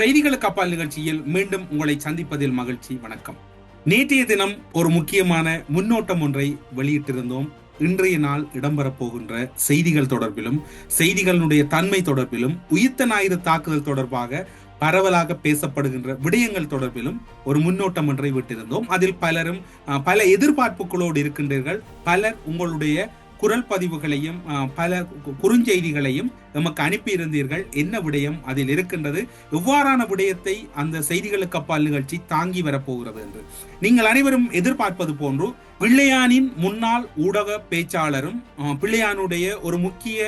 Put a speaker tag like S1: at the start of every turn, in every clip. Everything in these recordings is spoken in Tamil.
S1: செய்திகளுக்கு அப்பால் நிகழ்ச்சியில் மீண்டும் உங்களை சந்திப்பதில் மகிழ்ச்சி. வணக்கம். நேற்றைய தினம் ஒரு முக்கியமான முன்னோட்டம் ஒன்றை வெளியிட்டிருந்தோம். இன்றைய நாள் இடம்பெறப் போகின்ற செய்திகள் தொடர்பிலும் செய்திகளினுடைய தன்மை தொடர்பிலும் உயிர்த்த ஞாயிறு தாக்குதல் தொடர்பாக பரவலாக பேசப்படுகின்ற விடயங்கள் தொடர்பிலும் ஒரு முன்னோட்டம் ஒன்றை விட்டிருந்தோம். அதில் பலரும் பல எதிர்பார்ப்புகளோடு இருக்கின்றீர்கள். பலர் உங்களுடைய குரல் பதிவுகளையும் பல கு- குறுஞ்செய்திகளையும் நமக்கு அனுப்பியிருந்தீர்கள். என்ன விடயம் அதில் இருக்கின்றது? எவ்வாறான விடயத்தை அந்த செய்திகளுக்கு அப்பால் நிகழ்ச்சி தாங்கி வரப்போகிறது என்று. நீங்கள் அனைவரும் எதிர்பார்ப்பது போன்று பிள்ளையானின் முன்னாள் ஊடக பேச்சாளரும் பிள்ளையானுடைய ஒரு முக்கிய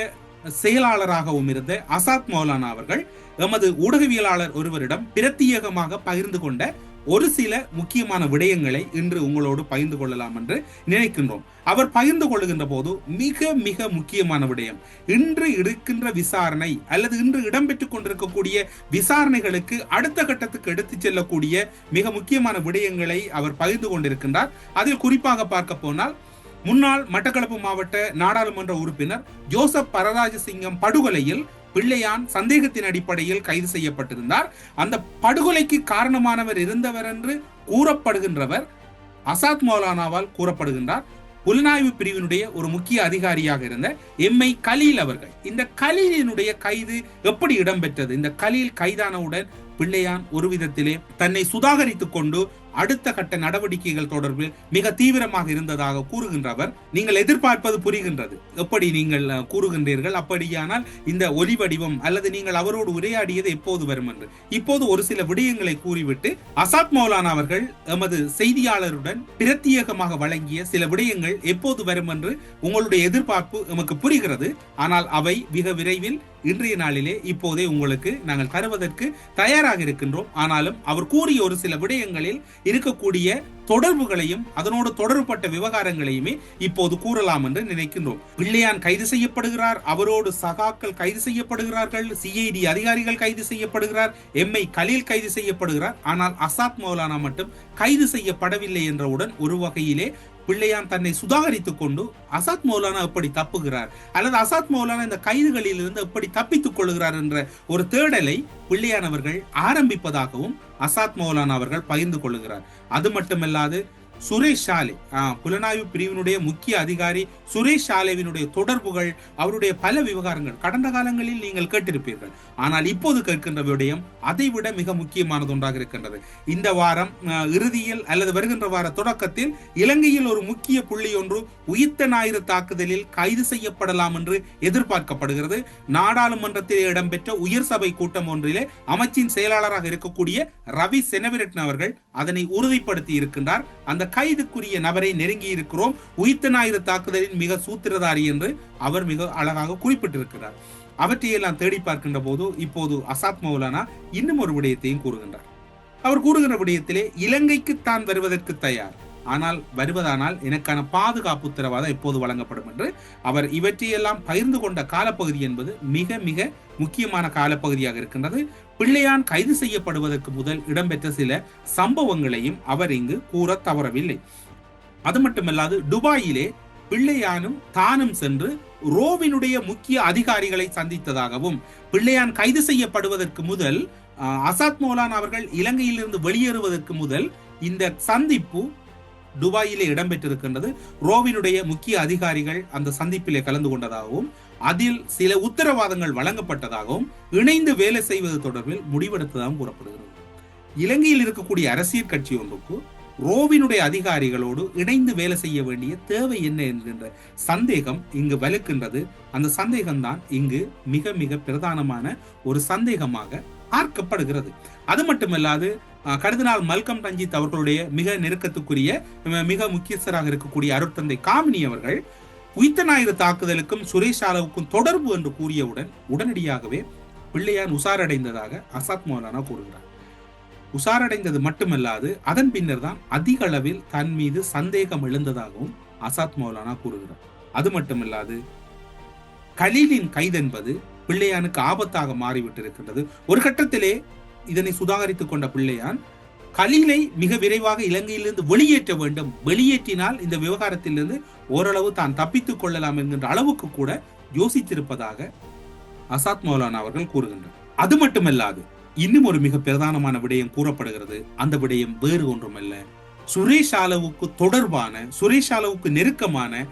S1: செயலாளராகவும் இருந்த அசாத் மௌலானா அவர்கள் எமது ஊடகவியலாளர் ஒருவரிடம் பிரத்யேகமாக பகிர்ந்து கொண்ட ஒரு சில முக்கியமான விடயங்களை இன்று உங்களோடு பகிர்ந்து கொள்ளலாம் என்று நினைக்கின்றோம். அவர் பகிர்ந்து கொள்ளுகின்ற போது மிக மிக முக்கியமான விடயம் இன்று இருக்கின்ற விசாரணை அல்லது இன்று இடம்பெற்றுக் கொண்டிருக்கக்கூடிய விசாரணைகளுக்கு அடுத்த கட்டத்துக்கு எடுத்துச் செல்லக்கூடிய மிக முக்கியமான விடயங்களை அவர் பகிர்ந்து கொண்டிருக்கின்றார். அதில் குறிப்பாக பார்க்க போனால் முன்னாள் மட்டக்களப்பு மாவட்ட நாடாளுமன்ற உறுப்பினர் ஜோசப் பரராஜசிங்கம் படுகொலையில் பிள்ளையான் சந்தேகத்தின் அடிப்படையில் கைது செய்யப்பட்டிருந்தார். அந்த படுகொலைக்கு காரணமானவர் இருந்தவர் என்று கூறப்படுகின்றவர் அசாத் மௌலானாவால் கூறப்படுகின்றார். புலனாய்வு பிரிவினுடைய ஒரு முக்கிய அதிகாரியாக இருந்த எம்ஐ கலீல் அவர்கள். இந்த கலீலினுடைய கைது எப்படி இடம்பெற்றது? இந்த கலீல் கைதானவுடன் பிள்ளையான் ஒரு விதத்திலே தன்னை சுதாகரித்துக் கொண்டு அடுத்த கட்ட நடவடிக்கைகள் தொடர்பில் மிக தீவிரமாக இருந்ததாக கூறுகின்ற அவர் நீங்கள் எதிர்பார்ப்பது புரிகின்றது. எப்படி நீங்கள் கூறுகின்றீர்கள்? அப்படியானால் இந்த ஒலி வடிவம் அல்லது நீங்கள் அவரோடு உரையாடியது எப்போது வரும் என்று. இப்போது ஒரு சில விடயங்களை கூறிவிட்டு அசாத் மௌலானா அவர்கள் எமது செய்தியாளருடன் பிரத்யேகமாக வழங்கிய சில விடயங்கள் எப்போது வரும் என்று உங்களுடைய எதிர்பார்ப்பு எமக்கு புரிகிறது. ஆனால் அவை மிக விரைவில் இன்றைய நாளிலே இப்போதே உங்களுக்கு நாங்கள் தருவதற்கு தயாராக இருக்கின்றோம். ஆனாலும் அவர் கூறிய ஒரு சில விடயங்களில் இருக்கக்கூடிய தொடர்புகளையும் அதனோடு தொடர்பட்ட விவகாரங்களையுமே இப்போது கூறலாம் என்று நினைக்கின்றோம். பிள்ளையான் கைது செய்யப்படுகிறார் அவரோடு சகாக்கள் கைது செய்யப்படுகிறார்கள் சிஐடி அதிகாரிகள் கைது செய்யப்படுகிறார் எம்ஐ கலீல் கைது செய்யப்படுகிறார். ஆனால் அசாத் மௌலானா மட்டும் கைது செய்யப்படவில்லை என்றவுடன் ஒரு வகையிலே பிள்ளையான் தன்னை சுதாகரித்துக் கொண்டு அசாத் மௌலானா எப்படி தப்புகிறார்? அல்லது அசாத் மௌலானா இந்த கைதுகளில் இருந்து எப்படி தப்பித்துக் கொள்கிறார் என்ற ஒரு தேடலை பிள்ளையான் அவர்கள் ஆரம்பிப்பதாகவும் அசாத் மௌலானா அவர்கள் பகிர்ந்து கொள்கிறார். அது மட்டுமல்லாது சுரேஷ் ஷாலே புலனாய்வு பிரிவினுடைய முக்கிய அதிகாரி சுரேஷ் ஷாலேவினுடைய தொடர்புகள் அவருடைய பல விவகாரங்கள். கடந்த காலங்களில் நீங்கள் கேட்டிருப்பீர்கள். ஆனால் இப்போது கேட்கின்ற விடயம் அதைவிட மிக முக்கியமானது ஒன்றாக இருக்கின்றது. இந்த வாரம் இறுதியில் அல்லது வருகின்ற வார தொடக்கத்தில் இலங்கையில் ஒரு முக்கிய புள்ளி ஒன்று உயிர்த்த ஞாயிறு தாக்குதலில் கைது செய்யப்படலாம் என்று எதிர்பார்க்கப்படுகிறது. நாடாளுமன்றத்தில் இடம்பெற்ற உயர் சபை கூட்டம் ஒன்றிலே அமைச்சின் செயலாளராக இருக்கக்கூடிய ரவி செனவிரட்ன அவர்கள் அதனை உறுதிப்படுத்தி இருக்கின்றார். அந்த கைதுக்குரிய நபரை நெருங்கி இருக்கிறோம் உயிர்த்த ஞாயிறு தாக்குதலின் மிக சூத்திரதாரி என்று அவர் மிக அழகாக குறிப்பிட்டிருக்கிறார். அவற்றையெல்லாம் தேடி பார்க்கின்ற போது இப்போது அசாத் மௌலானா இன்னும் ஒரு விடயத்தையும் கூறுகின்றார். அவர் கூறுகின்ற விடயத்திலே இலங்கைக்கு தான் வருவதற்கு தயார். ஆனால் வருவதானால் எனக்கான பாதுகாப்பு உத்தரவாதம் எப்போது வழங்கப்படும் என்று அவர் இவற்றையெல்லாம் பகிர்ந்து கொண்ட காலப்பகுதி என்பது மிக மிக முக்கியமான காலப்பகுதியாக இருக்கின்றது. பிள்ளையான் கைது செய்யப்படுவதற்கு முதல் இடம்பெற்ற சில சம்பவங்களையும் அவர் இங்கு கூற தவறவில்லை. அது மட்டுமல்லாது துபாயிலே பிள்ளையானும் தானும் சென்று ரோவினுடைய முக்கிய அதிகாரிகளை சந்தித்ததாகவும் பிள்ளையான் கைது செய்யப்படுவதற்கு முதல் அசாத் மௌலான் அவர்கள் இலங்கையிலிருந்து வெளியேறுவதற்கு முதல் இந்த சந்திப்பு துபாயிலே இடம்பெற்றிருக்கின்றது. ரோவினுடைய முக்கிய அதிகாரிகள் அந்த சந்திப்பிலே கலந்து கொண்டதாகவும் அதில் சில உத்தரவாதங்கள் வழங்கப்பட்டதாகவும் இணைந்து வேலை செய்வது தொடர்பில் முடிவெடுத்ததாகவும் கூறப்படுகிறது. இலங்கையில் இருக்கக்கூடிய அரசியல் கட்சி ஒன்றுக்கு ரோவினுடைய அதிகாரிகளோடு இணைந்து வேலை செய்ய வேண்டிய தேவை என்ன என்கின்ற சந்தேகம் இங்கு வலுக்கின்றது. அந்த சந்தேகம்தான் இங்கு மிக மிக பிரதானமான ஒரு சந்தேகமாக பார்க்கப்படுகிறது. அது மட்டுமல்லாது கருதினால் மல்கம் ரஞ்சித் அவர்களுடைய மிக நெருக்கத்துக்குரிய மிக முக்கியஸ்தராக இருக்கக்கூடிய அருட்தந்தை காமினி அவர்கள் உயிர்த்த ஞாயிறு தாக்குதலுக்கும் சுரேஷ் அளவுக்கும் தொடர்பு என்று கூறியவுடன் உடனடியாகவே பிள்ளையான் உசாரடைந்ததாக அசாத் மௌலானா கூறுகிறார். உசாரடைந்தது மட்டுமல்லாது அதன் பின்னர் தான் அதிக அளவில் தன் மீது சந்தேகம் எழுந்ததாகவும் அசாத் மௌலானா கூறுகிறார். அது மட்டுமல்லாது கலீலின் கைதென்பது பிள்ளையானுக்கு ஆபத்தாக மாறிவிட்டிருக்கின்றது. ஒரு கட்டத்திலே இதனை சுதாகரித்துக் கொண்ட பிள்ளையான் கலீலை மிக விரைவாக இலங்கையிலிருந்து வெளியேற்ற வேண்டும். வெளியேற்றினால் இந்த விவகாரத்திலிருந்து ஓரளவு தான் தப்பித்துக் கொள்ளலாம் என்கின்ற அளவுக்கு கூட யோசித்திருப்பதாக அசாத் மௌலானா அவர்கள் கூறுகின்றனர். அது மட்டுமல்லாது இன்னும் ஒரு மிக பிரதானமான விடயம் கூறப்படுகிறது. அந்த விடயம் வேறு ஒன்றுமல்ல. சுரேஷ் அளவுக்கு தொடர்பான சுரேஷ் அளவுக்கு நெருக்கமான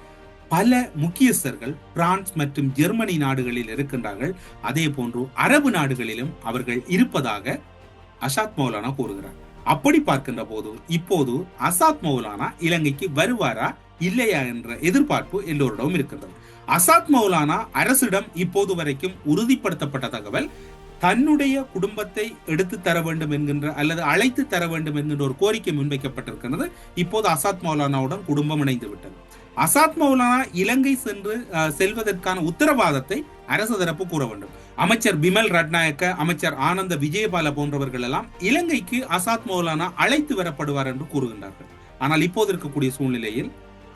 S1: பல முக்கியஸ்தர்கள் பிரான்ஸ் மற்றும் ஜெர்மனி நாடுகளில் இருக்கின்றார்கள். அதே போன்று அரபு நாடுகளிலும் அவர்கள் இருப்பதாக அசாத் மௌலானா கூறுகிறார். அப்படி பார்க்கின்ற போது இப்போது அசாத் மௌலானா இலங்கைக்கு வருவாரா இல்லையா என்ற எதிர்பார்ப்பு எல்லோரிடமும் இருக்கின்றது. அசாத் மௌலானா அரசிடம் இப்போது வரைக்கும் உறுதிப்படுத்தப்பட்ட தகவல் தன்னுடைய குடும்பத்தை எடுத்து தர வேண்டும் என்கின்ற அல்லது அழைத்து தர வேண்டும் என்கின்ற ஒரு கோரிக்கை முன்வைக்கப்பட்டிருக்கிறது இப்போது அசாத் மௌலானாவுடன் குடும்பம் இணைந்து விட்டது அசாத் மௌலானா இலங்கை சென்று செல்வதற்கான உத்தரவாதத்தை அரசு தரப்பு கூற வேண்டும். அமைச்சர் பிமல் ரட்நாயக்க அமைச்சர் ஆனந்த விஜயபால போன்றவர்கள் எல்லாம் இலங்கைக்கு அசாத் மௌலானா அழைத்து வரப்படுவார் என்று கூறுகின்றார்கள். ஆனால் இப்போது இருக்கக்கூடிய சூழ்நிலையில்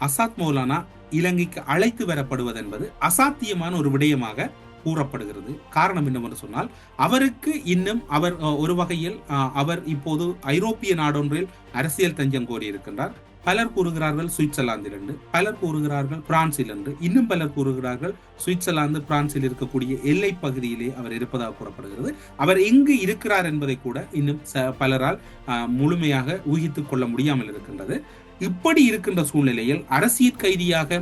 S1: அசாத் மௌலானா இலங்கைக்கு அழைத்து வரப்படுவது என்பது அசாத்தியமான ஒரு விடயமாக கூறப்படுகிறது. காரணம் என்னவென்று சொன்னால் அவருக்கு இன்னும் அவர் ஒரு வகையில் அவர் இப்போது ஐரோப்பிய நாடொன்றில் அரசியல் தஞ்சம் கோரியிருக்கின்றார். பலர் கூறுகிறார்கள் சுவிட்சர்லாந்தில் என்று பலர் கூறுகிறார்கள் பிரான்சில் என்று இன்னும் பலர் கூறுகிறார்கள் சுவிட்சர்லாந்து பிரான்சில் இருக்கக்கூடிய எல்லை பகுதியிலே அவர் இருப்பதாக கூறப்படுகிறது. அவர் எங்கு இருக்கிறார் என்பதை கூட இன்னும் பலரால் முழுமையாக ஊகித்துக் கொள்ள முடியாமல் இருக்கின்றது. இப்படி இருக்கின்ற சூழ்நிலையில் அரசியல் கைதியாக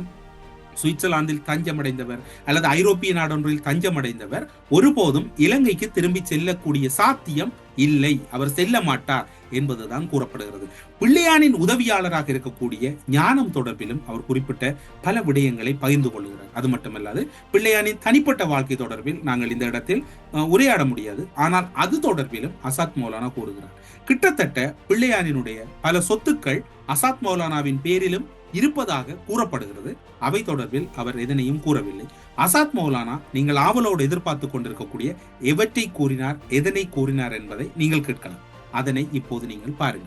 S1: சுவிட்சர்லாந்தில் தஞ்சமடைந்தவர் அல்லது ஐரோப்பிய நாடொன்றில் தஞ்சமடைந்தவர் ஒருபோதும் இலங்கைக்கு திரும்பி செல்லக்கூடிய சாத்தியம் இல்லை. அவர் செல்ல மாட்டார். என்பதுதான் கூறப்படுகிறது. பிள்ளையானின் உதவியாளராக இருக்கக்கூடிய ஞானம் தொடர்பிலும் அவர் குறிப்பிட்ட பல விடயங்களை பகிர்ந்து கொள்கிறார். அது மட்டுமல்லாது பிள்ளையானின் தனிப்பட்ட வாழ்க்கை தொடர்பில் நாங்கள் இந்த இடத்தில் உரையாட முடியாது. ஆனால் அது தொடர்பிலும் அசாத் மௌலானா கூறுகிறார். கிட்டத்தட்ட பிள்ளையானினுடைய பல சொத்துக்கள் அசாத் மௌலானாவின் பேரிலும் இருப்பதாக கூறப்படுகிறது. அவை தொடர்பில் அவர் எதனையும் கூறவில்லை. அசாத் மௌலானா நீங்கள் ஆவலோடு எதிர்பார்த்து கொண்டிருக்கக்கூடிய எவற்றை கூறினார் எதனை கூறினார் என்பதை நீங்கள் கேட்கலாம். அதனை இப்போது நீங்கள்
S2: பாருங்க.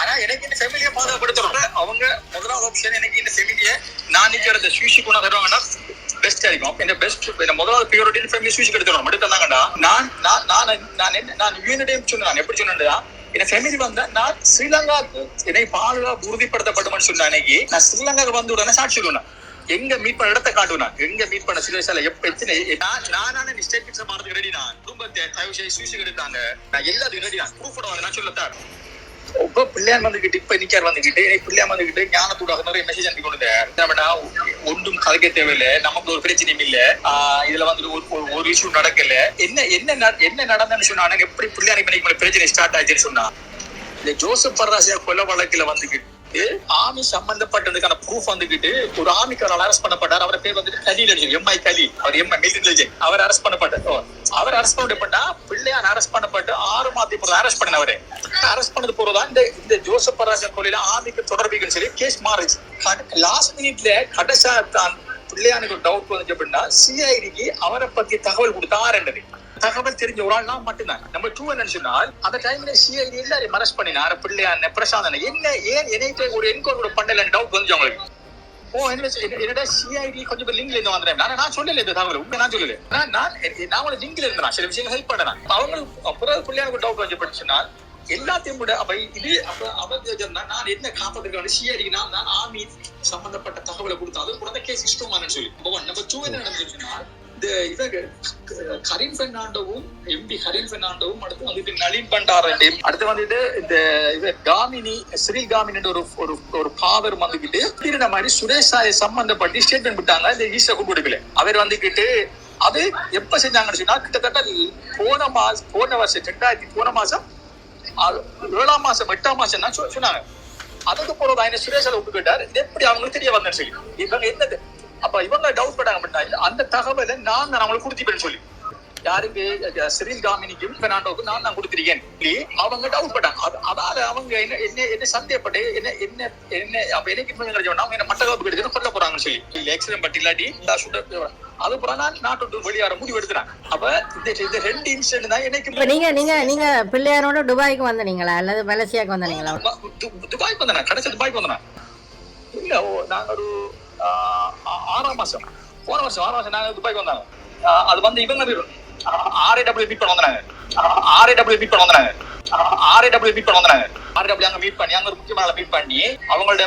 S2: ஆனா எனக்கு இந்த ஃபேமிலியை பாதுகாப்படுத்துறோட அவங்க முதலாவது ஆப்ஷன் எனக்கு இந்த ஃபேமிலியை நான் நிக்கிறது சூசி கூட தருவாங்கன்னா பெஸ்டா பெஸ்ட் முதலாவது பியூரிட்டி ஃபேமிலி சூசி எடுத்துடும் மட்டும் தந்தாங்கடா நான் நான் நான் நான் நான் நான் எப்படி சொன்னேன்டா? இந்த ஃபேமிலி வந்தா நான் ஸ்ரீலங்கா என்னை பாதுகாப்பு உறுதிப்படுத்தப்பட்டமன்னு சொன்ன அன்னைக்கு. நான் ஸ்ரீலங்காக்கு வந்து உடனே சாட்சி சொன்னேன் எங்க மீட் பண்ண இடத்த காட்டுவேன் எங்க மீட் பண்ண சிறுவயசுல எப்ப எத்தனை நான் நானான ஸ்டேட் மாறதுக்கு ரெடி நான் குடும்பத்தை தயவு செய்து சுவிஷ் எடுத்தாங்க. நான் எல்லாத்தையும் ரெடி நான் ப்ரூஃப் நான் சொல்லத்தான் இப்ப பிள்ளையார் வந்துகிட்டு இப்ப நிக்கார் வந்துகிட்டு? பிள்ளையார் வந்துகிட்டு ஞானத்தூடாக நிறைய மெசேஜ் அனுப்பி கொண்டு நம்மடா ஒன்றும் கலைக்க தேவையில்லை. நமக்கு ஒரு பிரச்சனையும் இல்ல. இதுல வந்துட்டு ஒரு ஒரு- இஷ்யூ நடக்கல. என்ன என்ன என்ன நடந்ததுன்னு சொன்னா எப்படி பிள்ளையார் பிரச்சனை ஸ்டார்ட் ஆச்சுன்னு சொன்னா இந்த ஜோசப் பரராசியா கொலை வழக்குல வந்துகிட்டு ஆமி சம்பந்தப்பட்டதுக்கான ப்ரூஃப் வந்துகிட்டு ஒரு ஆமிக்காரர் அரெஸ்ட் பண்ணப்பட்டார். அவர் பேர் வந்துட்டு கலீல் அடிச்சு எம்ஐ கலி அவர் எம்ஐ மிலிட்டரி அவர் அரெஸ்ட் பண்ணப்பட்டார். அவர் அரெஸ்ட் பண்ணப்பட்டா பிள்ளையார் அரெஸ்ட் பண்ணப்பட்டு ஆறு மாதத்துக்கு அரெஸ்ட் பண்ணவரு அரெஸ்ட் பண்ணது போறதா இந்த இந்த ஜோசப் பராசன் கோயில ஆமிக்கு தொடர்புகள் சொல்லி கேஸ் மாறுச்சு. லாஸ்ட் மினிட்ல கடைசா தான் பிள்ளையானுக்கு ஒரு டவுட் வந்துச்சு அப்படின்னா சிஐடிக்கு அவரை பத்தி தகவல் கொடுத்தாருன்றது தகவல் தெரிஞ்ச ஒரு ஆள் நான் மட்டும்தான். நம்ம டூ என்ன சொன்னால் அந்த டைம்ல சிஐடி எல்லாரையும் அரெஸ்ட் பண்ணினார் பிள்ளையான பிரசாந்தன். என்ன ஏன் என்னைட்ட ஒரு என்கொயரி பண்ணலன்னு டவுட் வந்துச்சு அவங்களுக்கு? ஓ என்ன என்னடா சிஐடி கொஞ்சம் லிங்க்ல இருந்து வந்தேன் ஆனா நான் சொல்லல இந்த தகவல். உண்மை நான் சொல்லல. நான் நான் நான் லிங்க்ல இருந்தேன் சில விஷயங்கள் ஹெல்ப் பண்ணேன் அவங்களுக்கு அப்புறம் பிள்ளையானுக்கு டவுட் வந்து படிச்சுன்னா எல்லாத்தையும் விட அவை இது அப்ப அவர் நான் என்ன காப்பதற்கான சிஐடி நான் நான் ஆர்மி சம்பந்தப்பட்ட தகவலை கொடுத்தா அது கூட கேஸ் இஷ்டமானு சொல்லி. நம்பர் ஒன் நம்பர் டூ என்ன நடந்துச்சுன்னா இந்த இவங்க க- கரீம் பெர்னாண்டோவும் எம்பி கரீம் பெர்னாண்டோவும் அடுத்து வந்துட்டு நளின் பண்டாரன் அடுத்து வந்துட்டு இந்த இவ காமினி ஸ்ரீ காமினி ஒரு ஒரு ஒரு ஃபாதர் வந்துகிட்டு திருட மாதிரி சுரேஷாயை சம்பந்தப்பட்டு ஸ்டேட்மெண்ட் விட்டாங்க. இந்த ஈஸ்டர் கொடுக்கல அவர் வந்துகிட்டு அது எப்ப செஞ்சாங்கன்னு சொன்னா கிட்டத்தட்ட போன மாசம் போன வருஷம் ரெண்டாயிரத்தி போன மாசம் ஏழாம் மாசம் எட்டாம் மாசம் தான் சொன்னாங்க. அதுக்கு போறது ஆயின சுரேஷ் அதை ஒப்புக்கிட்டார் இது எப்படி அவங்களுக்கு தெரிய வந்தேன்னு சொல்லி. இவங்க என்னது? அப்ப இவங்க டவுட் பட்டாங்க அப்படின்னா அந்த தகவலை நான் தான் அவங்களுக்கு கொடுத்துப்பேன்னு சொல்லி. யாருக்கு? சிறில் காமினிக்கும் பெர்னாண்டோக்கும் நான் தான் கொடுத்திருக்கேன். அவங்க டவுட் பட்டாங்க. அதாவது அவங்க என்ன என்ன என்ன சந்தேகப்பட்டு என்ன என்ன என்ன அப்ப எனக்கு இன்ஃபர்மேஷன் கிடைச்சோம்னா அவங்க என்ன மட்டக்கப்பு கிடைச்சது கொல்ல போறாங்கன்னு சொல்லி. இல்லை எக்ஸிடென்ட் பட்டி இல்லாட்டி நான் நாட்டு விட்டு வெளியாற முடிவு எடுத்துறாங்க அப்ப இந்த இந்த ரெண்டு இன்சிடென்ட் தான் எனக்கு
S3: நீங்க நீங்க நீங்க பிள்ளையாரோட துபாய்க்கு வந்தீங்களா அல்லது மலேசியாக்கு
S2: து- துபாய்க்கு வந்தேன் கடைசி துபாய்க்கு வந்தேன் இல்ல நாங்க ஒரு ஆறாம் மாசம். போன வருஷம் ஆறாம் மாசம் நாங்க துபாய்க்கு வந்தாங்க. அது வந்து இவங்க ஆர்ஏ டபிள்யூ மீட் பண்ண வந்தாங்க. ஆர்ஏ டபிள்யூ மீட் பண்ண வந்தாங்க. ஆர்ஏ டபிள்யூ மீட் பண்ண வந்தாங்க. ஆர்ஏடபிள்யூ அங்க மீட் பண்ணி அங்க ஒரு முக்கியமான மீட் பண்ணி அவங்களோட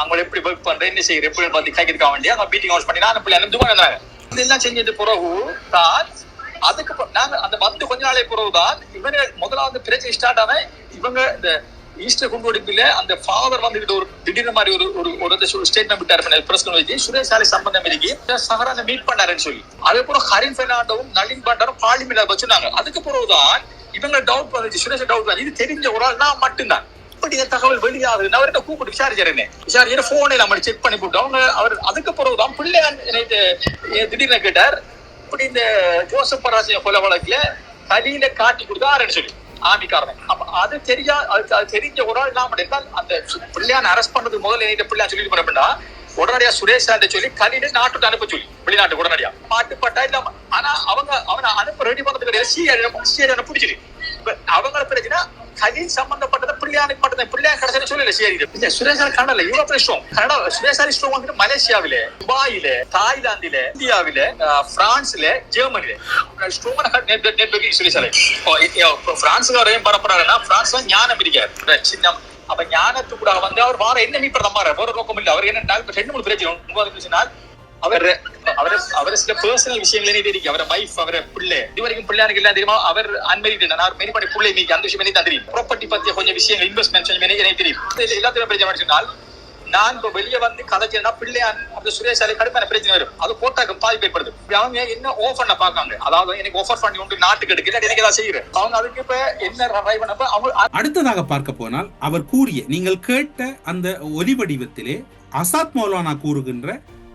S2: அவங்கள எப்படி ஒர்க் பண்றேன் என்ன செய்யற எப்படி பார்த்து கைக்கிறதுக்காக வேண்டி அவங்க மீட்டிங் ஹவுஸ் பண்ணி நான் பிள்ளை துபாய் வந்தாங்க. இதெல்லாம் செஞ்சது பிறகு தான் அதுக்கு நாங்க அந்த வந்து கொஞ்ச நாளை பிறகுதான் இவங்க முதலாவது பிரச்சனை ஸ்டார்ட் ஆன இவங்க இந்த ஈஸ்டர் குண்டுவெடிப்பில அந்த ஃபாதர் வந்துகிட்டு ஒரு திடீர்னு மாதிரி ஒரு ஒரு ஒரு ஸ்டேட்மெண்ட் விட்டாரு பிரஸ் வச்சு சுரேஷ் சாலை சம்பந்தம் இருக்கு சஹரான மீட் பண்ணாருன்னு சொல்லி. அதுக்கப்புறம் ஹரின் பெர்னாண்டோவும் நளின் பண்டாரும் பார்லிமெண்ட் வச்சுனாங்க அதுக்கு பிறகுதான் இவங்க டவுட் வந்துச்சு சுரேஷ் டவுட் வந்து இது தெரிஞ்ச ஒரு ஆள் நான் மட்டும்தான். இப்படி இந்த தகவல் வெளியாகுது. நான் அவர்கிட்ட கூப்பிட்டு விசாரிச்சாருன்னு விசாரிச்சு போனை நம்ம செக் பண்ணி போட்டோம் அவங்க அவர் அதுக்கு பிறகுதான் பிள்ளையான் திடீர்னு கேட்டார். இப்படி இந்த ஜோசப் பராசிய கொலை வழக்குல கலியில காட்டி கொடுத்தாருன்னு சொல்லி. ஆமிக்காரன் அப்ப அது தெரியா அது தெரிஞ்ச ஒரு ஆள் என்ன இருந்தால் அந்த பிள்ளையான அரெஸ்ட் பண்ணதுக்கு முதல்ல என்ன பிள்ளையா சொல்லி பண்ணா உடனடியா சுரேஷ் சார்ட்ட சொல்லி கலியில நாட்டுக்கு அனுப்ப சொல்லி வெளிநாட்டுக்கு உடனடியா. பாட்டுப்பட்டா இல்லாம ஆனா அவங்க அவனை அனுப்ப ரெடி பண்ணது கிடையாது சிஆர் சிஆர் பிடிச்சிரு இப்ப அவங்கள பிரச்சனை கலி சம்பந்தப்பட்டத பிள்ளையானுக்கு மட்டும் பிள்ளையான் கடைசியில சொல்லல சரி இந்த சுரேஷாரி கனடா யூரோப்பியன் ஸ்ட்ரோம் கனடா சுரேஷாரி ஸ்ட்ரோம் வந்துட்டு மலேசியாவில துபாயில தாய்லாந்தில இந்தியாவில பிரான்ஸ்ல ஜெர்மனில. ஸ்ட்ரோமன் நெட்வொர்க்கிங் சுரேஷாரி பிரான்ஸுக்கு அவர் ஏன் பரப்புறாருன்னா பிரான்ஸ் தான் ஞானம் இருக்காரு. சின்னம். அப்ப ஞானத்து கூட வந்து அவர் வார என்ன மீட் பண்ண வேற நோக்கம் இல்ல. அவர் என்ன ரெண்டு மூணு பிரச்சனை. அவர் அவர் அவர் சில பர்சனல் விஷயங்கள் என்ன தெரியும் அவர் வைஃப் அவர் பிள்ளை. இது வரைக்கும் பிள்ளையாருக்கு எல்லாம் தெரியுமா? அவர் அன்மெரிட் நான் மெரி பண்ணி பிள்ளை நீங்க அந்த விஷயம் எனக்கு தான் தெரியும். ப்ராப்பர்ட்டி பத்திய கொஞ்சம் விஷயங்கள் இன்வெஸ்ட்மெண்ட் எனக்கு எனக்கு தெரியும். எல்லாத்தையும் பிரச்சனை சொன்னால் நான் இப்ப வெளியே வந்து கதைச்சேன்னா பிள்ளையான் அந்த சுரேஷ் அலை கடுமையான பிரச்சனை வரும். அது போட்டாக்கு பாதிப்பு ஏற்படுது அவங்க என்ன ஓஃபர் பாக்காங்க அதாவது எனக்கு ஆஃபர் பண்ணி உண்டு நாட்டுக்கு எடுக்கல எனக்கு ஏதாவது செய்யறேன் அவங்க அதுக்கு இப்ப என்ன ட்ரை பண்ணப்ப அவங்க
S1: அடுத்ததாக பார்க்க போனால் அவர் கூறிய நீங்கள் கேட்ட அந்த ஒலி வடிவத்திலே அசாத் மௌலானா கூறுகின்ற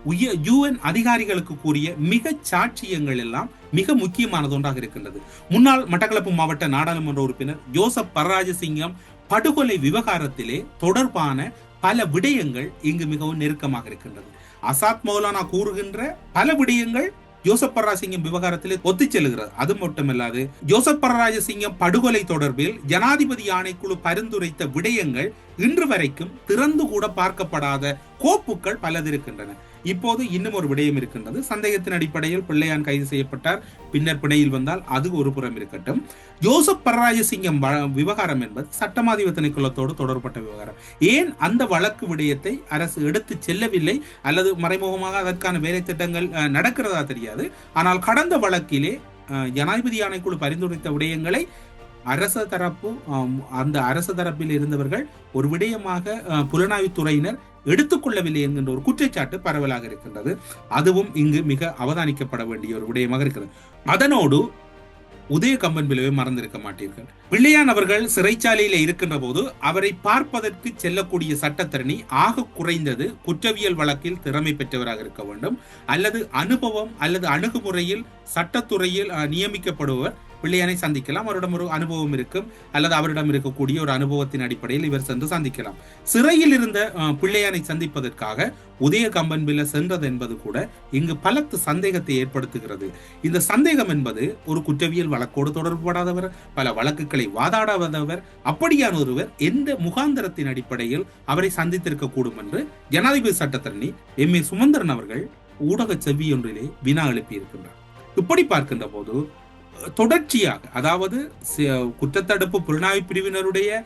S1: உய யூஎன் அதிகாரிகளுக்கு கூறிய மிக சாட்சியங்கள் எல்லாம் மிக முக்கியமானது ஒன்றாக இருக்கின்றது. முன்னாள் மட்டக்களப்பு மாவட்ட நாடாளுமன்ற உறுப்பினர் ஜோசப் பரராஜசிங்கம் படுகொலை விவகாரத்திலே தொடர்பான பல விடயங்கள் இங்கு மிகவும் நெருக்கமாக இருக்கின்றது. அசாத் மௌலானா கூறுகின்ற பல விடயங்கள் ஜோசப் பரராஜசிங்கம் விவகாரத்திலே ஒத்து செல்கிறது அது மட்டுமல்லாது ஜோசப் பரராஜசிங்கம் படுகொலை தொடர்பில் ஜனாதிபதி ஆணைக்குழு பரிந்துரைத்த விடயங்கள் இன்று வரைக்கும் திறந்து கூட பார்க்கப்படாத கோப்புகள் பலது இருக்கின்றன இப்போது இன்னும் ஒரு விடயம் இருக்கின்றது. சந்தேகத்தின் அடிப்படையில் பிள்ளையான் கைது செய்யப்பட்டார். பின்னர் பிணையில் வந்தால் அது ஒரு புறம் இருக்கட்டும். ஜோசப் பரராஜசிங்கம் வ- விவகாரம் என்பது சட்டமாதிப திணைக்களத்தோடு தொடர்பட்ட விவகாரம். ஏன் அந்த வழக்கு விடயத்தை அரசு எடுத்து செல்லவில்லை? அல்லது மறைமுகமாக அதற்கான வேலை திட்டங்கள் நடக்கிறதா தெரியாது. ஆனால் கடந்த வழக்கிலே ஜனாதிபதி ஆணைக்குழு பரிந்துரைத்த விடயங்களை அரச தரப்பு அந்த அரச தரப்பில் இருந்தவர்கள் ஒரு விடயமாக புலனாய்வுத்துறையினர் எடுத்துக்கொள்ளவில்லை என்கின்ற ஒரு குற்றச்சாட்டு பரவலாக இருக்கின்றது. அதுவும் இங்கு மிக அவதானிக்கப்பட வேண்டிய ஒரு விடயமாக இருக்கிறது. அதனோடு உதய கம்பன் விளைவை மறந்திருக்க மாட்டீர்கள். பிள்ளையான் அவர்கள் சிறைச்சாலையில இருக்கின்ற போது அவரை பார்ப்பதற்கு செல்லக்கூடிய சட்டத்திறனி ஆக குறைந்தது குற்றவியல் வழக்கில் திறமை பெற்றவராக இருக்க வேண்டும். அல்லது அனுபவம் அல்லது அணுகுமுறையில் சட்டத்துறையில் அஹ், நியமிக்கப்படுபவர் பிள்ளையனை சந்திக்கலாம். அவரிடம் ஒரு அனுபவம் இருக்கும். அல்லது அவரிடம் இருக்கக்கூடிய ஒரு அனுபவத்தின் அடிப்படையில் இவர் சென்று சந்திக்கலாம். சிறையில் இருந்த பிள்ளையானை சந்திப்பதற்காக உதய கம்பன்பில சென்றது என்பது கூட இங்கு பலத்து சந்தேகத்தை ஏற்படுத்துகிறது. இந்த சந்தேகம் என்பது ஒரு குற்றவியல் வழக்கோடு தொடர்புபடாதவர் பல வழக்குகளை வாதாடாதவர் அப்படியான ஒருவர் எந்த முகாந்தரத்தின் அடிப்படையில் அவரை சந்தித்திருக்க கூடும் என்று ஜனாதிபதி சட்டத்தரணி எம் ஏ சுமந்திரன் அவர்கள் ஊடக செவ்வி ஒன்றிலே வினா எழுப்பியிருக்கின்றார். இப்படி பார்க்கின்ற போது தொடர்ச்சியாக அதாவது குற்றத்தடுப்பு புலனாய்வு பிரிவினருடைய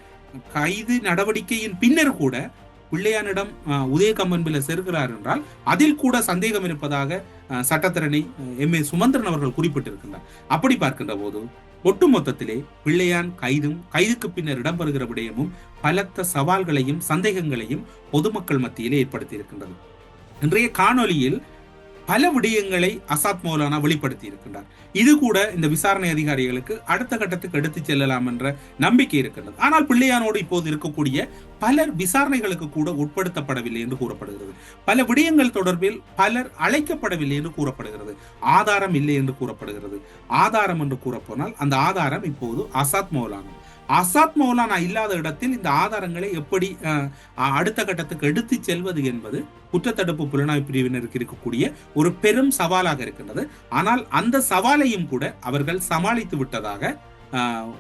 S1: கைது நடவடிக்கையின் பின்னர் கூட பிள்ளையானிடம் உதயகம்மன் உதயகம்பன் பிள்ளை செல்கிறார் என்றால் அதில் கூட சந்தேகம் இருப்பதாக சட்டத்திறனை சட்டத்தரணி எம் ஏ சுமந்திரன் அவர்கள் குறிப்பிட்டிருக்கின்றார். அப்படி பார்க்கின்ற போது ஒட்டுமொத்தத்திலே பிள்ளையான் கைதும் கைதுக்கு பின்னர் இடம்பெறுகிற விடயமும் பலத்த சவால்களையும் சந்தேகங்களையும் பொதுமக்கள் மத்தியிலே ஏற்படுத்தி இருக்கின்றது இன்றைய காணொளியில் பல விடயங்களை அசாத் மௌலானா வெளிப்படுத்தி இருக்கின்றார் இது கூட இந்த விசாரணை அதிகாரிகளுக்கு அடுத்த கட்டத்துக்கு எடுத்துச் செல்லலாம் என்ற நம்பிக்கை இருக்கின்றது. ஆனால் பிள்ளையானோடு இப்போது இருக்கக்கூடிய பலர் விசாரணைகளுக்கு கூட உட்படுத்தப்படவில்லை என்று கூறப்படுகிறது. பல விடயங்கள் தொடர்பில் பலர் அழைக்கப்படவில்லை என்று கூறப்படுகிறது. ஆதாரம் இல்லை என்று கூறப்படுகிறது. ஆதாரம் என்று கூறப்போனால் அந்த ஆதாரம் இப்போது அசாத் மௌலானா. அசாத் மௌலானா இல்லாத இடத்தில் இந்த ஆதாரங்களை எப்படி அஹ், அடுத்த கட்டத்துக்கு எடுத்துச் செல்வது என்பது குற்றத்தடுப்பு புலனாய்வு பிரிவினருக்கு இருக்கக்கூடிய ஒரு பெரும் சவாலாக இருக்கின்றது. ஆனால் அந்த சவாலையும் கூட அவர்கள் சமாளித்து விட்டதாக அஹ்,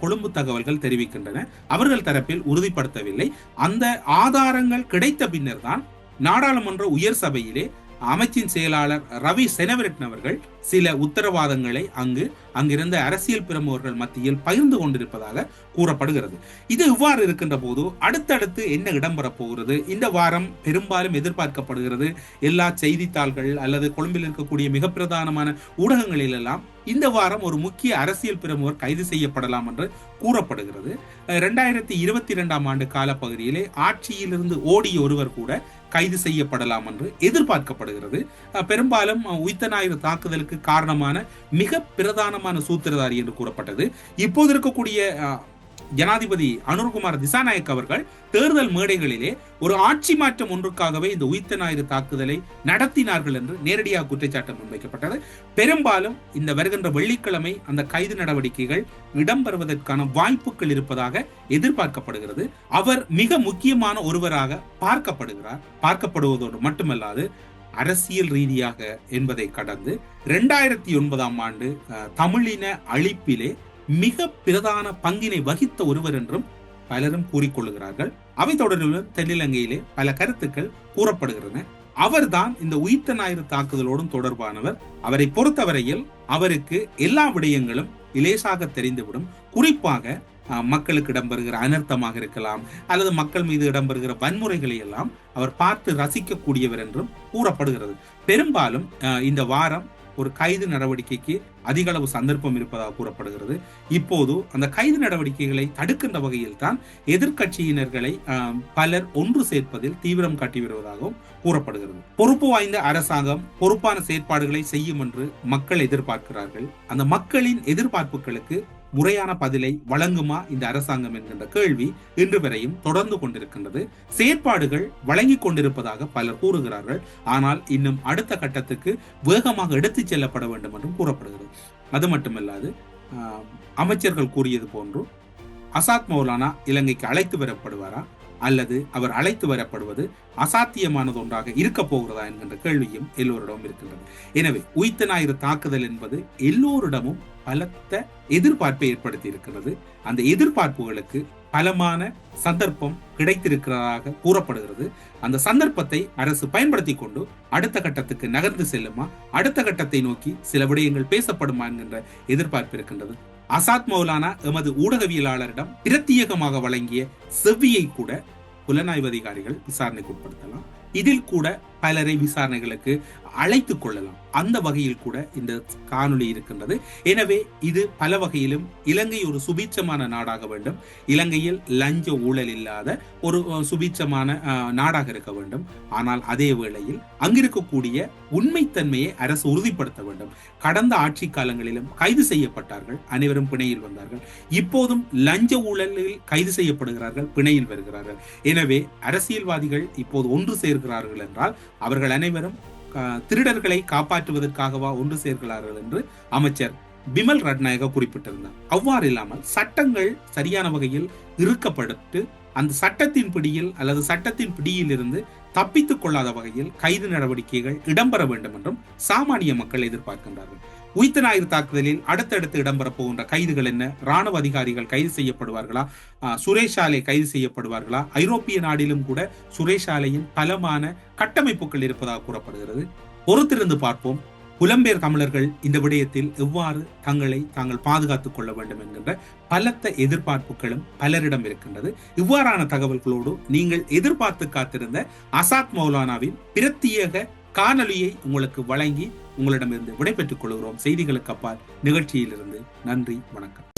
S1: கொழும்பு தகவல்கள் தெரிவிக்கின்றன. அவர்கள் தரப்பில் உறுதிப்படுத்தவில்லை. அந்த ஆதாரங்கள் கிடைத்த பின்னர் தான் நாடாளுமன்ற உயர் சபையிலே அமைச்சின் செயலாளர் ரவி செனவரட்ன அவர்கள் சில உத்தரவாதங்களை அங்கு அங்கிருந்த அரசியல் பிரமுகர்கள் மத்தியில் பகிர்ந்து கொண்டிருப்பதாக கூறப்படுகிறது. இது இவ்வாறு இருக்கின்ற போது அடுத்தடுத்து என்ன இடம்பெற போகிறது? இந்த வாரம் பெரும்பாலும் எதிர்பார்க்கப்படுகிறது எல்லா செய்தித்தாள்கள் அல்லது கொழும்பில் இருக்கக்கூடிய மிக பிரதானமான ஊடகங்களில் எல்லாம் இந்த வாரம் ஒரு முக்கிய அரசியல் பிரமுகர் கைது செய்யப்படலாம் என்று கூறப்படுகிறது. ரெண்டாயிரத்தி இருபத்தி இரண்டாம் ஆண்டு காலப்பகுதியிலே ஆட்சியிலிருந்து ஓடிய ஒருவர் கூட கைது செய்யப்படலாம் என்று எதிர்பார்க்கப்படுகிறது. பெரும்பாலும் அஹ், உயிர்த்த ஞாயிறு தாக்குதலுக்கு காரணமான மிக பிரதானமான சூத்திரதாரி என்று கூறப்பட்டது. இப்போது இருக்கக்கூடிய ஜனாதிபதி அனுர்குமார் திசாநாயக் அவர்கள் தேர்தல் மேடைகளிலே ஒரு ஆட்சி மாற்றம் ஒன்றுக்காகவே இந்த உயிர்த்த ஞாயிறு தாக்குதலை நடத்தினார்கள் என்று நேரடியாக குற்றச்சாட்டு முன்வைக்கப்பட்டது. பெரும்பாலும் இந்த வருகின்ற வெள்ளிக்கிழமை அந்த கைது நடவடிக்கைகள் இடம்பெறுவதற்கான வாய்ப்புகள் இருப்பதாக எதிர்பார்க்கப்படுகிறது. அவர் மிக முக்கியமான ஒருவராக பார்க்கப்படுகிறார். பார்க்கப்படுவதோடு மட்டுமல்லாது அரசியல் ரீதியாக என்பதை கடந்து இரண்டாயிரத்தி ஒன்பதாம் ஆண்டு தமிழின அழிப்பிலே மிக பிரதான பங்கினை வகித்த ஒருவர் என்றும் பலரும் கூறிக்கொள்கிறார்கள் அவை தொடர்பிலும் தென்னிலங்கையிலே பல கருத்துக்கள் கூறப்படுகின்றன. அவர்தான் இந்த உயிர்த்த ஞாயிறு தாக்குதலோடும் தொடர்பானவர். அவரை பொறுத்தவரையில் அவருக்கு எல்லா விடயங்களும் இலேசாக தெரிந்துவிடும். குறிப்பாக மக்களுக்கு இடம்பெறுகிற அனர்த்தமாக இருக்கலாம் அல்லது மக்கள் மீது இடம்பெறுகிற வன்முறைகளை எல்லாம் அவர் பார்த்து ரசிக்கக்கூடியவர் என்றும் கூறப்படுகிறது. பெரும்பாலும் இந்த வாரம் ஒரு கைது நடவடிக்கைக்கு அதிக அளவு சந்தர்ப்பம் இருப்பதாக கூறப்படுகிறது. இப்போது அந்த கைது நடவடிக்கைகளை தடுக்கின்ற வகையில் தான் எதிர்க்கட்சியினர்களை பலர் ஒன்று சேர்ப்பதில் தீவிரம் காட்டி வருவதாகவும் கூறப்படுகிறது. பொறுப்பு வாய்ந்த அரசாங்கம் பொறுப்பான செயற்பாடுகளை செய்யும் என்று மக்கள் எதிர்பார்க்கிறார்கள். அந்த மக்களின் எதிர்பார்ப்புகளுக்கு முறையான பதிலை வழங்குமா இந்த அரசாங்கம் என்கின்ற கேள்வி இன்று வரையும் தொடர்ந்து கொண்டிருக்கின்றது. செயற்பாடுகள் வழங்கிக் கொண்டிருப்பதாக பலர் கூறுகிறார்கள். ஆனால் இன்னும் அடுத்த கட்டத்துக்கு வேகமாக எடுத்துச் செல்லப்பட வேண்டும் என்றும் கூறப்படுகிறது. அது மட்டுமல்லாது அமைச்சர்கள் கூறியது போன்று அசாத் மௌலானா இலங்கைக்கு அழைத்து வரப்படுவாரா? அல்லது அவர் அழைத்து வரப்படுவது அசாத்தியமானது ஒன்றாக இருக்க போகிறதா என்கின்ற கேள்வியும் எல்லோரிடமும் இருக்கின்றது. எனவே உயித்த ஞாயிறு தாக்குதல் என்பது எல்லோரிடமும் பலத்த எதிர்பார்ப்பை ஏற்படுத்தி இருக்கிறது அந்த எதிர்பார்ப்புகளுக்கு பலமான சந்தர்ப்பம் கிடைத்திருக்கிறதாக கூறப்படுகிறது. அந்த சந்தர்ப்பத்தை அரசு பயன்படுத்தி கொண்டு அடுத்த கட்டத்துக்கு நகர்ந்து செல்லுமா? அடுத்த கட்டத்தை நோக்கி சில விடயங்கள் பேசப்படுமா என்கின்ற எதிர்பார்ப்பு இருக்கின்றது. அசாத் மௌலானா எமது ஊடகவியலாளரிடம் பிரத்யேகமாக வழங்கிய செவ்வியை கூட புலனாய்வு அதிகாரிகள் விசாரணைக்கு உட்படுத்தலாம். இதில் கூட பலரை விசாரணைகளுக்கு அழைத்துக் கொள்ளலாம். அந்த வகையில் கூட இந்த காணொளி இருக்கின்றது. எனவே இது பல வகையிலும் இலங்கை ஒரு சுபீட்சமான நாடாக வேண்டும். இலங்கையில் லஞ்ச ஊழல் இல்லாத ஒரு சுபீட்சமான நாடாக இருக்க வேண்டும். ஆனால் அதே வேளையில் அங்கிருக்கக்கூடிய உண்மைத்தன்மையை அரசு உறுதிப்படுத்த வேண்டும். கடந்த ஆட்சி காலங்களிலும் கைது செய்யப்பட்டார்கள். அனைவரும் பிணையில் வந்தார்கள். இப்போதும் லஞ்ச ஊழலில் கைது செய்யப்படுகிறார்கள். பிணையில் வருகிறார்கள். எனவே அரசியல்வாதிகள் இப்போது ஒன்று சேர்கிறார்கள் என்றால் அவர்கள் அனைவரும் திருடர்களை காப்பாற்றுவதற்காகவா ஒன்று சேர்கிறார்கள் என்று அமைச்சர் பிமல் ரட்நாயக குறிப்பிட்டிருந்தார். அவ்வாறு இல்லாமல் சட்டங்கள் சரியான வகையில் இறுக்கப்பட்டு அந்த சட்டத்தின் பிடியில் அல்லது சட்டத்தின் பிடியில் இருந்து தப்பித்துக் கொள்ளாத வகையில் கைது நடவடிக்கைகள் இடம்பெற வேண்டும் என்றும் சாமானிய மக்கள் எதிர்பார்க்கின்றார்கள். உயித்த ஞாயிறு தாக்குதலில் அடுத்தடுத்து இடம்பெறப் போகின்ற கைதுகள் என்ன? ராணுவ அதிகாரிகள் கைது செய்யப்படுவார்களா? சுரேஷ் ஆலை கைது செய்யப்படுவார்களா? ஐரோப்பிய நாடிலும் கூட சுரேஷ் ஆலையின் பலமான கட்டமைப்புகள் இருப்பதாக கூறப்படுகிறது. பொறுத்திருந்து பார்ப்போம். புலம்பெயர் தமிழர்கள் இந்த விடயத்தில் எவ்வாறு தங்களை தாங்கள் பாதுகாத்துக் கொள்ள வேண்டும் என்கின்ற பலத்த எதிர்பார்ப்புகளும் பலரிடம் இருக்கின்றது. இவ்வாறான தகவல்களோடு நீங்கள் எதிர்பார்த்து காத்திருந்த அசாத் மௌலானாவின் பிரத்யேக காணொலியை உங்களுக்கு வழங்கி உங்களிடமிருந்து விடைபெற்றுக் கொள்கிறோம். செய்திகளுக்கு அப்பால் நிகழ்ச்சியிலிருந்து நன்றி வணக்கம்.